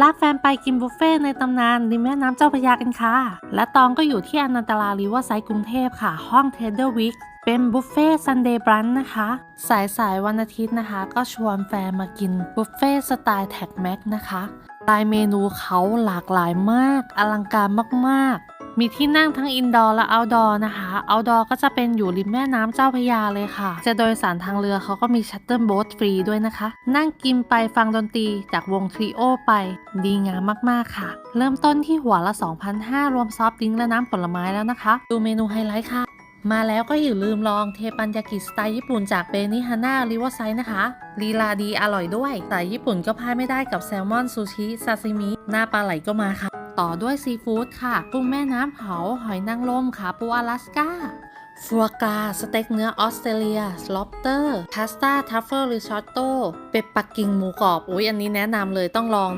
ลากแฟนไปกินบุฟเฟ่ต์ในตำนานริมแม่น้ำเจ้าพระยากันค่ะ และตองก็อยู่ที่อนันตลาริเวอร์ไซด์กรุงเทพค่ะ ห้องเทเดอร์วิกเป็นบุฟเฟ่ซันเดย์บรันนะคะ สายสายวันอาทิตย์นะคะ ก็ชวนแฟนมากินบุฟเฟ่สไตล์แท็กแม็กนะคะลายเมนูเขาหลากหลายมาก อลังการมากๆ มีที่นั่งทั้งอินดอร์และเอาท์ดอร์นะคะเอาท์ดอร์ก็จะเป็นอยู่ริมแม่น้ำเจ้าพยาเลยค่ะ จะโดยสารทางเรือเขาก็มีชัตเติลโบ๊ทฟรีด้วยนะคะ นั่งกินไปฟังดนตรีจากวงทริโอไป ดีงามมากๆค่ะ เริ่มต้นที่หัวละ 2,500 รวมซอฟต์ดริงและน้ำผลไม้แล้วนะคะ ดูเมนูไฮไลท์ค่ะมาแล้วก็อย่าลืมลองเทปันยากิสไตล์ญี่ปุ่นจากเบนิฮาน่าริเวอร์ไซด์นะคะ ลีลาดีอร่อยด้วยสายญี่ปุ่นก็พลาดไม่ได้กับแซลมอนซูชิซาซิมิ หน้าปลาไหลก็มาค่ะ ต่อด้วยซีฟู้ดค่ะ กุ้งแม่น้ำเผา หอยนางรมค่ะปูอลาสกาฟัวกราสเต็กเนื้อออสเตรเลียสล็อปเตอร์พาสต้าทัฟเฟิลริซอตโต้เป็ดปักกิ่งหมูกรอบ อุ๊ย อันนี้แนะนำเลยต้องลองนะ